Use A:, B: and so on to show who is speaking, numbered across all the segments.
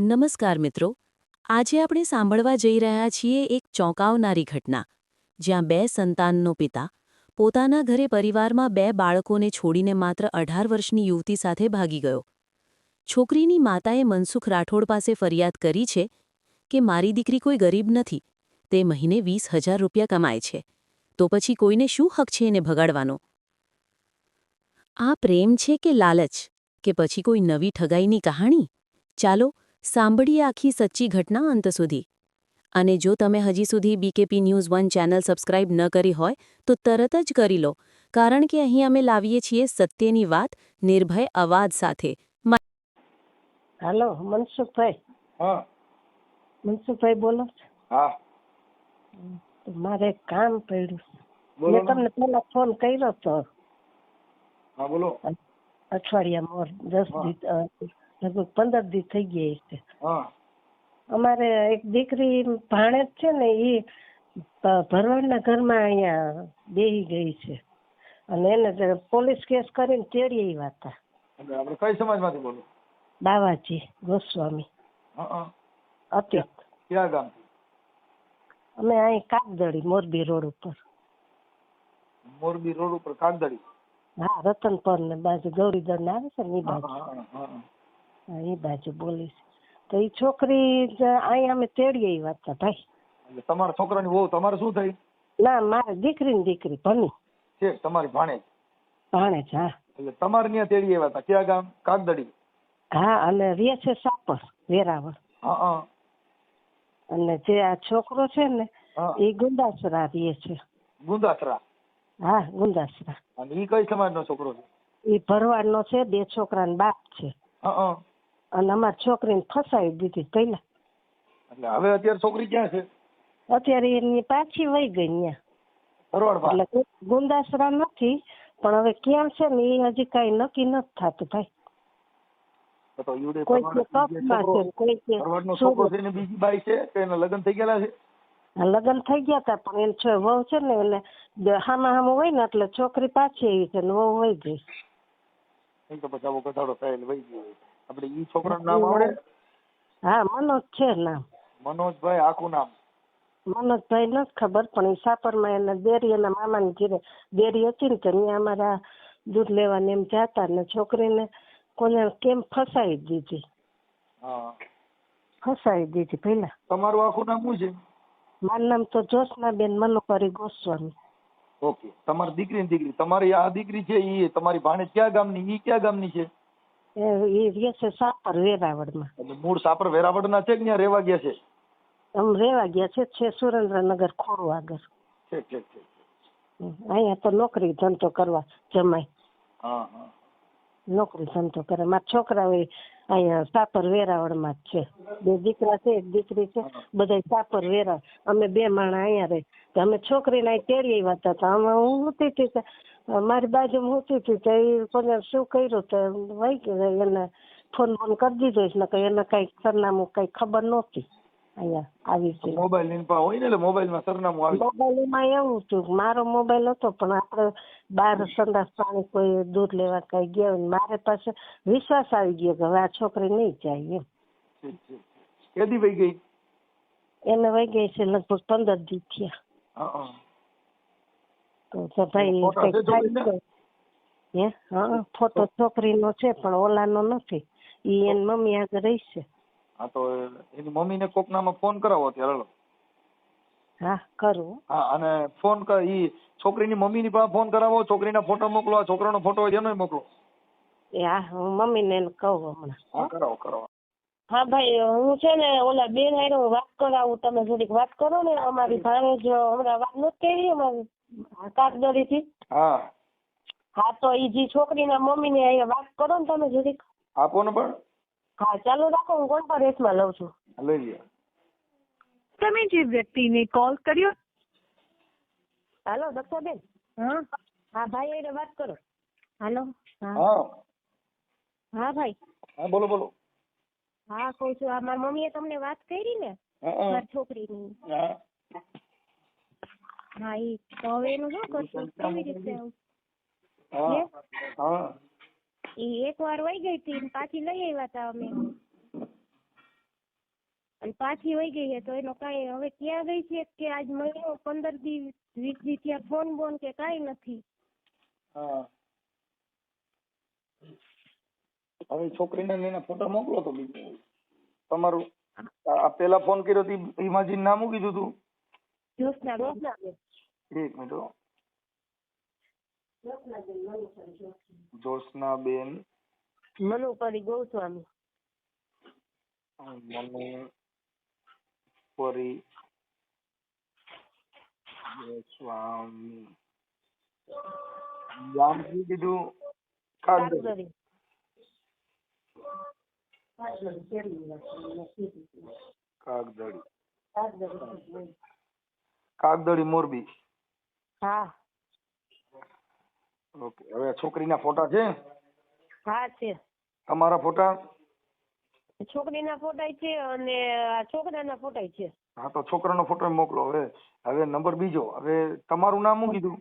A: નમસ્કાર મિત્રો. આજે આપણે સાંભળવા જઈ રહ્યા છીએ એક ચોંકાવનારી ઘટના. જ્યાં બે સંતાનનો પિતા પોતાના ઘરે પરિવારમાં બે બાળકોને છોડીને માત્ર અઢાર વર્ષની યુવતી સાથે ભાગી ગયો. છોકરીની માતાએ મનસુખ રાઠોડ પાસે ફરિયાદ કરી છે કે મારી દીકરી કોઈ ગરીબ નથી, તે મહિને વીસ હજાર રૂપિયા કમાય છે. તો પછી કોઈને શું હક છે એને ભગાડવાનો? આ પ્રેમ છે કે લાલચ? કે પછી કોઈ નવી ઠગાઈની કહાણી? ચાલો સાંભળીએ આખી સચ્ચી ઘટના અંત સુધી. અને જો તમે હજી સુધી BKP news one channel subscribe ન કરી હોય તો તરત જ કરી લો કારણ કે અહીં અમે લાવીએ છીએ સત્યની વાત નિર્ભય અવાજ સાથે.
B: હેલો મનસુખભાઈ.
C: હા.
B: મનસુખભાઈ બોલો.
C: હા.
B: મારે કામ પડ્યું. મેં તમને પેલા ફોન કર્યો તો.
C: હા બોલો.
B: અઠવાડિયા મોર દસ લગભગ પંદર દી થઈ ગયા છે. અમારે એક દીકરી ભાણેજ છે ને એ ભરવાડના ઘરમાં અહીંયા બેહી ગઈ છે. અને એને પોલીસ કેસ કરીને તેડી આવ્યા હતા.
C: આપણે કઈ સમાજમાંથી બોલો?
B: બાવાજી ગોસ્વામી.
C: હા ક્યાં ગામ
B: અમે અહીં કાગદડી મોરબી રોડ ઉપર.
C: મોરબી રોડ ઉપર કાગદડી
B: હા રતનપર ને બાજુ ગૌરીદળ ને આવે છે ને એ બાજુ. એ બાજુ બોલીશ. તો એ છોકરી અહીંયા અમે તેડીએ વાત છે ભાઈ.
C: તમારા છોકરાની વહુ તમારે શું થઈ?
B: ના મારે દીકરી ને દીકરી ભણી.
C: છે તમારી ભાણેજ
B: ભાણે છે હા.
C: એટલે તમારે ત્યાં તેડી આવ્યા હતા ક્યાં ગામ? કાગદડી.
B: હા અને રે છે સાપર વેરાવળ.
C: હા
B: અને જે આ છોકરો છે ને એ ગુંદાસરા રે છે.
C: ગુંદાસરા?
B: હા ગુંદાસરા.
C: અને એ કઈ સમાજનો છોકરો છે?
B: એ ભરવાડનો છે બે છોકરાનો બાપ છે.
C: હા.
B: અને અમારી છોકરીને ફસાવી દીધી પહેલા.
C: એટલે હવે અત્યારે છોકરી ક્યાં છે?
B: અત્યારે એની પાછી વહી ગઈ ત્યાં એટલે ગુંદાસરા નથી પણ હવે ક્યાં છે ને એ હજી કઈ નક્કી નથી થતું ભાઈ. કોઈ કે કપમાં છે કોઈ કે
C: છોકરો છે બીજી બાઈ છે કે એના લગ્ન થઈ ગયેલા છે?
B: લગ્ન થઈ ગયા હતા પણ એને છો વહુ છે ને એને હામા હામું હોય ને એટલે છોકરી પાછી આવી છે ને વહુ વહી ગઈ.
C: તો પછી આવો કથાડો થયેલ વહી ગયો હોય. આપણે ઈ છોકરાનું નામ આવડે?
B: હા મનોજ છે નામ.
C: મનોજભાઈ આખું નામ.
B: મનોજભાઈ નથી ખબર પણ એ સાપરમાં એના દેરી એના મામાની ઘેરે દેરી હતી ને કે ત્યાં અમારા દૂધ લેવાને એમ જાતા ને છોકરીને કોને કેમ ફસાવી દીધી? ફસાઈ દીધી પેલા
C: તમારું આખું નામ શું છે?
B: મારું નામ તો જોશનાબેન મનોકરી ગોસ્વામી.
C: ઓકે. તમારી દીકરી ને દીકરી. તમારી આ દીકરી છે એ તમારી ભાણે ક્યાં ગામની? ઈ ક્યાં ગામની છે?
B: એ રહે છે સાપર વેરાવળમાં.
C: એટલે મૂળ સાપર વેરાવળના છે કે ત્યાં રહેવા ગયા છે?
B: આમ રહેવા ગયા છે છે સુરેન્દ્રનગર ખોડું આગળ.
C: ઠીક ઠીક ઠીક
B: અહીંયા તો નોકરી ધંધો કરવા જમાય.
C: હા હા.
B: નોકરી ધંધો કરે. મારા છોકરાઓ અહીંયા સાપર વેરાવળમાં જ છે. બે દીકરા છે એક દીકરી છે બધા સાપર વેરા. અમે બે માણા અહીંયા રહે. તો અમે છોકરીને અહીં તેડી આવ્યા હતા. તો અમે હું હતી હતી મારી બાજુમાં હું હતી તો એ કોને શું કર્યું તો વહી ગયું. એને ફોન બોન કરી દીધો. છે નકર એને કઈ સરનામું કઈ ખબર નહોતી. અહીંયા આવી છે
C: મોબાઈલની હોય ને એટલે મોબાઈલમાં સરનામું આવી
B: મોબાઈલમાં એવું હતું મારો મોબાઈલ હતો પણ આપણે બહાર સંદાસ પાણી કોઈ દૂધ લેવા કઈ ગયા હોય ને મારે પાસે વિશ્વાસ આવી ગયો કે હવે આ છોકરી નહીં જાય એમ.
C: ઠીક ઠીક. કેદી વહી ગઈ?
B: એને વહી ગઈ છે લગભગ પંદર દી થયા. તો ભાઈ? હે? હા ફોટો છોકરીનો છે પણ ઓલાનો નથી. ઈ એની મમ્મી આગળ રહી છે.
C: હા તો એની મમ્મીને કોકનામાં ફોન કરાવો અત્યારે હાલો.
B: હા કરું.
C: હા અને ફોન કર ઈ છોકરીની મમ્મીની પાસે ફોન કરાવો છોકરીના ફોટો મોકલો આ છોકરાનો ફોટો હોય એનો મોકલો.
B: એ હા હું મમ્મીને એને કહું હમણાં.
C: હા કરાવો કરાવો.
D: હા ભાઈ હું છે ને ઓલા બેન હારે વાત કરાવું તમે થોડીક વાત કરો ને અમારી ભાણેજ હમણાં વાત નથી કરી અમારી કાગદડી
C: હા.
D: હા તો ઈ જે છોકરીના મમ્મી ને અહીંયા વાત કરો ને તમે થોડીક.
C: આપો ને પણ.
D: હા ચાલુ રાખો હું કોન્ફરન્સમાં લઉં છું.
C: લઈ લ્યો.
E: તમે જે વ્યક્તિને કોલ કર્યો
D: હાલો દક્ષાબેન?
E: હા?
D: હા ભાઈ એને વાત કરો. હાલો હા.
C: હા.
D: ભાઈ.
C: હા બોલો બોલો.
D: હા કહું છું આ મારી મમ્મીએ તમને વાત કરી ને? મારી છોકરીની.
C: હા.
D: હા ઈ તો હવે એનું શું કરશું? કેવી રીતે આવું?
C: હા.
D: ઈ એક વાર વહી ગઈ હતી ને પાછી લઈ આવ્યા હતા અમે.
F: અને પાછી વહી ગઈ છે તો એનો કાંઈ હવે ક્યાં ગઈ છે કે આજ મહિનો પંદર દી વીસ દી ત્યાં ફોન બોન કે કાંઈ નથી.
C: હવે છોકરીને લઈને ફોટા મોકલો તો બીજું તમારું આ પેલા ફોન કર્યો હતી માજી નામ
F: મૂકી
B: દીધું?
C: એક મિનિટ. જોશનાબેન
D: મનુપરી ગોસ્વામી.
C: મનુ પરી ગોસ્વામી. ગામ શું કીધું કાગદરી કાગદડી કાગદડી મોરબી.
D: હા.
C: ઓકે હવે છોકરીના ફોટા છે?
D: હા છે.
C: તમારા ફોટા?
D: છોકરીના ફોટા છે અને આ છોકરાના ફોટા છે.
C: હા તો છોકરાનો ફોટો મોકલો. હવે હવે નંબર બીજો. હવે તમારું નામ શું કીધું?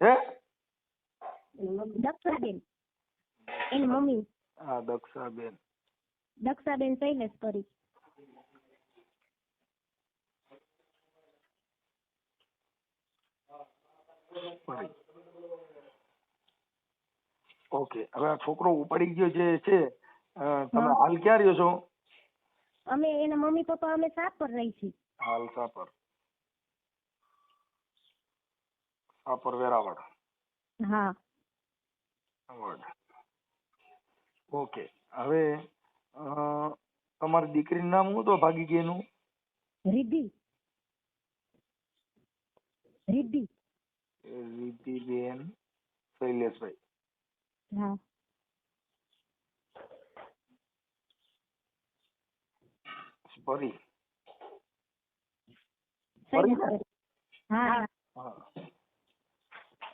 C: હે?
F: દક્ષાબેન. એની મમ્મી.
C: હા દક્ષાબેન.
F: દક્ષાબેન શૈલેષ કરી.
C: ઓકે હવે આ છોકરો ઉપાડી ગયો જે છે તમે હાલ ક્યાં રહ્યો છો?
F: અમે એના મમ્મી પપ્પા અમે સાત પર રહી છીએ.
C: હાલ સાપર સાપર વેરાવળ.
F: હા.
C: ઓકે હવે અ, તમારી દીકરીનું નામ શું તો ભાગી ગયેનું?
F: રિદ્ધિ. રિદ્ધિ.
C: રીતિબેન શૈલેષભાઈ.
F: હા.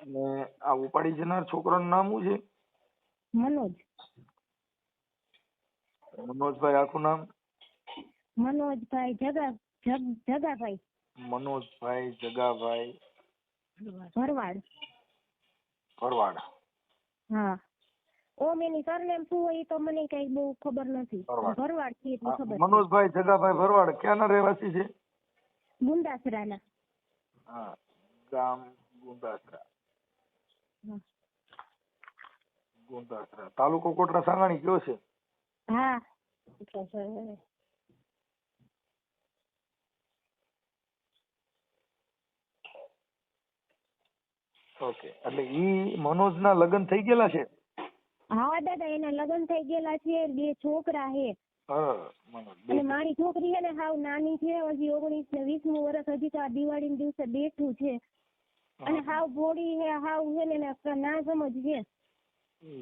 C: અને આ ઉપાડી જનાર છોકરાનું નામ શું છે?
F: મનોજ.
C: મનોજભાઈ આખું નામ?
F: મનોજભાઈ જગ જગાભાઈ.
C: મનોજભાઈ જગાભાઈ.
F: ભરવાડ.
C: ભરવાડ.
F: હા. ઓમ એની સરનેમ શું હોય તો મને કઈ બહુ ખબર નથી.
C: ભરવાડ.
F: છે એટલી
C: હા,
F: ખબર.
C: મનોજભાઈ જગાભાઈ ભરવાડ ક્યાંના રહેવાસી છે?
F: ગુંદાસરાના.
C: હા ગામ ગુંદાસરા. ગુંદાસરા. તાલુકો કોટડા સાંગાણી કયો છે?
F: હા.
C: ઓકે. એટલે ઈ મનોજના લગ્ન થઈ ગયેલા છે?
F: હા દાદા એના લગ્ન થઈ ગયેલા છે. બે છોકરા છે. અને મારી છોકરી છે ને હાવ નાની છે. હજી ઓગણીસ ને વીસનું વર્ષ હજી તો આ દિવાળી દિવસે બેઠું છે. અને હાવ ભોળી છે હાવ છે ને ના સમજ છે.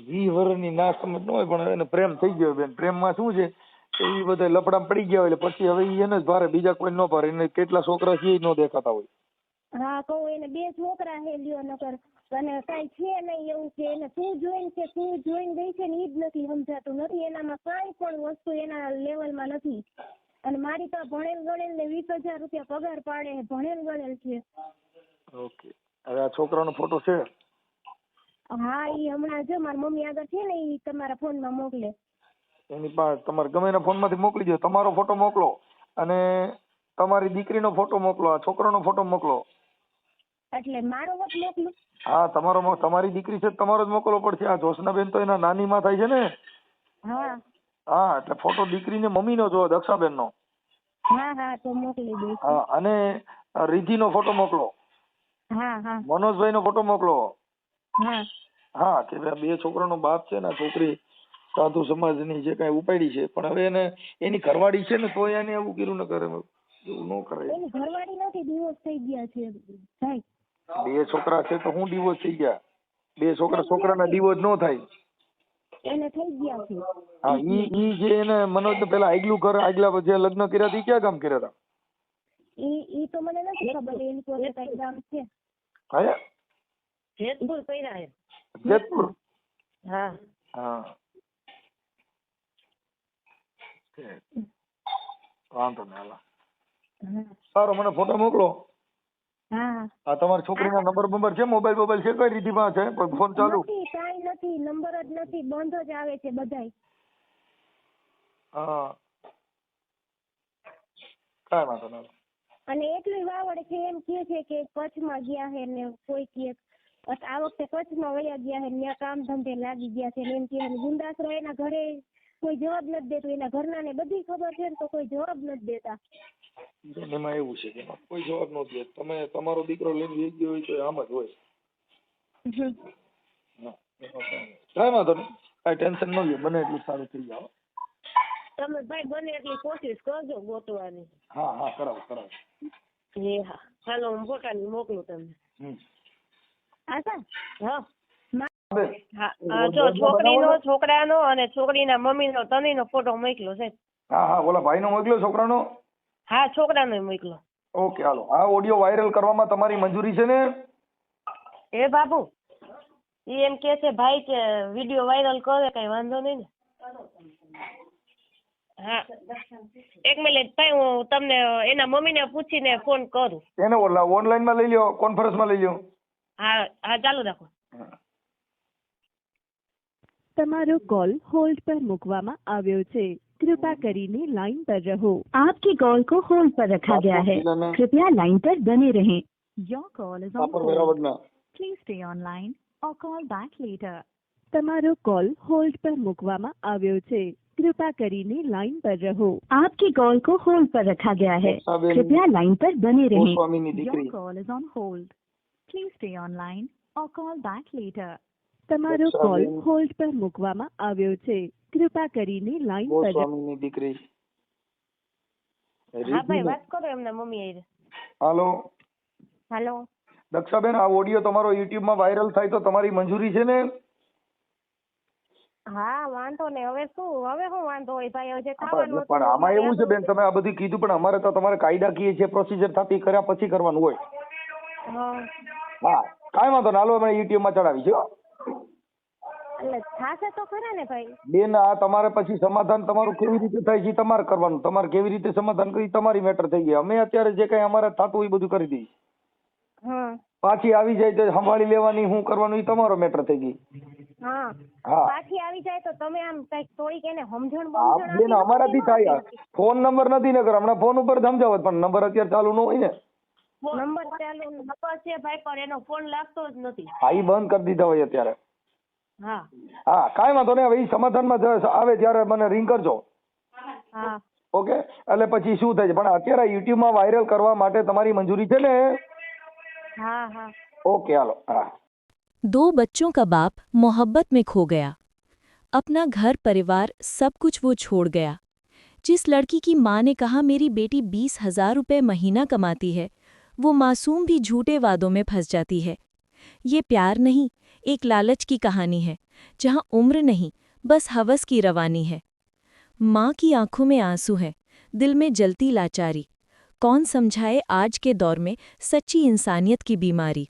C: વી વર્ષની ના સમજ ન હોય પણ એને પ્રેમ થઈ ગયો બેન. પ્રેમમાં શું છે? કે એ બધા લપડા પડી ગયા હોય એટલે પછી હવે એને જ ભારે બીજા કોઈ ન ભારે. એને કેટલા છોકરા છે એ ન દેખાતા હોય.
F: હા કહું એને બે છોકરા હે લ્યો નકર અને કાંઈ છે નહીં એવું કે એને શું જોઈને છે શું જોઈને ગઈ છે ને ઈ જ નથી સમજાતું નથી એનામાં કાંઈ પણ વસ્તુ એના લેવલમાં નથી. અને મારી તો ભણેલ ગણેલ ને વીસ હજાર રૂપિયા પગાર પાડે ભણેલ ગણેલ છે.
C: ઓકે. હવે આ છોકરાનો ફોટો છે?
F: હા ઈ હમણાં જો મારી મમ્મી આગળ છે ને ઈ તમારા ફોનમાં મોકલે.
C: એની પાસે તમારે ગમે એના ફોનમાંથી મોકલી દો તમારો ફોટો મોકલો અને તમારી દીકરીનો ફોટો મોકલો આ છોકરાનો ફોટો મોકલો.
F: એટલે મારો વટ મોકલો.
C: હા તમારો તમારી દીકરી છે તમારો જ મોકલવો પડશે. આ જોશનાબેન તો એના નાનીમાં થાય છે ને.
F: હા.
C: હા એટલે ફોટો દીકરીને મમ્મીનો જો દક્ષાબેનનો.
F: હા હા તો મોકલી દઈશ.
C: હા અને રિધિનો ફોટો મોકલો.
F: હા હા.
C: મનોજભાઈનો ફોટો મોકલો.
F: હા.
C: હા કે ભાઈ બે બે છોકરાનો બાપ છે ને છોકરી સાધુ સમાજની જે કાંઈ ઉપાડી છે પણ હવે એને એની ઘરવાળી છે ને તો એને એવું કર્યું ન કરે એવું ન કરાય.
F: એની ઘરવાળી નથી દિવસ થઈ ગયા છે. ભાઈ
C: બે છોકરા છે તો હું ડિવોર્સ થઈ ગયા? બે છોકરા છોકરાના ડિવોર્સ નો થાય.
F: એને થઈ ગયા છે.
C: હા ઈ ઈ જે એને મનોજ પેલા આગલું ઘર આગલા જે લગ્ન કર્યા હતા ક્યાં કામ કર્યા હતા
F: ઈ ઈ તો મને નથી ખબર એની પોતે કઈ ગામ છે.
C: હા
D: જેતપુર કર્યા હે
C: જેતપુર?
D: હા.
C: હા. વાંધો નહીં હાલો. સારો મને ફોટો મોકલો.
F: હા.
C: તમારી છોકરીના નંબર બંબર છે? મોબાઈલ મોબાઈલ છે? કઈ રીતિ માં છે પણ ફોન ચાલુ?
F: નથી કાંઈ નથી. નંબર જ નથી. બંધ જ આવે છે બધાય.
C: હા. કાંઈ વાંધો નથી
F: અને એટલું વાવડ છે એમ કહે છે કે કચ્છમાં ગયા છે ને કોઈ કે આ વખતે કચ્છમાં વયા ગયા છે ત્યાં કામ ધંધે લાગી ગયા છે ને એમ કહે ગુંદાસરો એના ઘરે કોઈ જવાબ નથી દેતું. એના ઘરના ને બધી ખબર છે ને તો કોઈ જવાબ નથી દેતા.
C: બેન, એમાં એવું છે કે એમાં કોઈ જવાબ ન દે. તમે તમારો દીકરો લઈને જઈ ગયો હોય તો આમ જ હોય. કાંઈ. વાંધો નહીં. કાંઈ ટેન્શન ન લ્યો બને એટલું સારું થઈ જાવ
D: તમે ભાઈ બને એટલી કોશિશ કરજો ગોતવાની.
C: હા હા કરાવો કરાવો.
D: એ હા. હાલો હું ફોટા મોકલું તમને. હા હા. હા જો છોકરીનો છોકરાનો અને છોકરીના મમ્મીનો તનીનો ફોટો મોકલ્યો છે
C: હા હા ઓલા ભાઈનો મોકલ્યો છોકરાનો?
D: હા છોકરાને મોકલો.
C: ઓકે હાલો. આ ઓડિયો વાયરલ કરવામાં તમારી મંજૂરી છે ને?
D: એ બાબુ ઈ એમ કે છે ભાઈ કે વીડિયો વાયરલ કરે કઈ વાંધો નહીં ને. હા. એક મિનિટ ભાઈ હું તમને એના મમ્મીને પૂછીને ફોન કરું.
C: એને ઓલા ઓનલાઈનમાં લઈ લ્યો કોન્ફરન્સમાં લઈ લ્યો.
D: હા હા ચાલુ રાખો.
E: તમારો કોલ હોલ્ડ પર મૂકવામાં આવ્યો છે. कृपा करीने लाइन पर रहो आपकी कॉल को होल्ड पर रखा गया है कृपया लाइन पर बने रहें your
C: call
E: is
C: on
E: please stay online और कॉल બેક લેટર તમારો કોલ હોલ્ડ પર મૂકવામાં આવ્યો છે કૃપા કરીને લાઇન પર રહો આપકી કોલ કો હોલ્ड પર રખા ગયા
C: હે
E: કૃપયા લાઇન પર બને रहें your call is on hold please stay online or call back later તમારો કોલ હોલ્ડ પર મૂકવામાં આવ્યો છે કૃપા કરીને લાઈન પર
C: સ્વામીની દીકરી.
D: હા ભાઈ વાત કરો એમના મમ્મી આઈ
C: હાલો.
F: હાલો.
C: દક્ષાબેન આ ઓડિયો તમારો યુટ્યુબમાં વાયરલ થાય તો તમારી મંજૂરી છે ને?
F: હા વાંધો ને હવે શું? હવે શું વાંધો હોય ભાઈ? હવે થવાનું
C: પણ આમાં એવું છે બેન તમે આ બધું કીધું પણ અમારે તો તમારે કાયદાકીય છે પ્રોસિજર થતી કર્યા પછી કરવાનું હોય.
F: હા.
C: કાઈ વાંધો ના હાલો અમે યુટ્યુબમાં ચડાવી છે હો.
F: એટલે થાશે તો ખરા ને ભાઈ.
C: બેન આ તમારે પછી સમાધાન તમારું કેવી રીતે થાય છે તમારે કરવાનું. તમારે કેવી રીતે સમાધાન કરી તમારી મેટર થઈ ગઈ. અમે અત્યારે જે કઈ અમારે થતું એ બધું કરી દઈએ પાછી આવી જાય તો સંભાળી લેવાની હું કરવાનું એ તમારો મેટર થઈ ગઈ.
F: હા. પાછી આવી જાય તો તમે આમ કંઈક થોડીક એને સમજણ બમજણ
C: બેન અમારાથી થાય ફોન નંબર નથી ને કર હમણાં ફોન ઉપર સમજાવત પણ નંબર અત્યારે ચાલુ ન હોય ને.
F: નંબર ચાલુ
D: નંબર છે ભાઈ પણ એનો ફોન લાગતો જ નથી.
C: હા એ બંધ કરી દીધા હોય અત્યારે.
D: હા
C: હા કાંઈ વાંધો નહીં હવે ઈ સમાધાનમાં જ આવે ત્યારે મને રિંગ કરજો
F: હા
C: ઓકે એટલે પછી શું થાય છે પણ અત્યારે યુટ્યુબમાં વાયરલ કરવા માટે તમારી મંજૂરી છે ને
F: હા હા
C: ઓકે હાલો હા
G: दो बच्चों का बाप मोहब्बत में खो गया अपना घर परिवार सब कुछ वो छोड़ गया जिस लड़की की माँ ने कहा मेरी बेटी बीस हजार रुपये महीना कमाती है वो मासूम भी झूठे वादों में फंस जाती है ये प्यार नहीं एक लालच की कहानी है, जहाँ उम्र नहीं, बस हवस की रवानी है। माँ की आँखों में आँसू है, दिल में जलती लाचारी। कौन समझाए आज के दौर में सच्ची इंसानियत की बीमारी?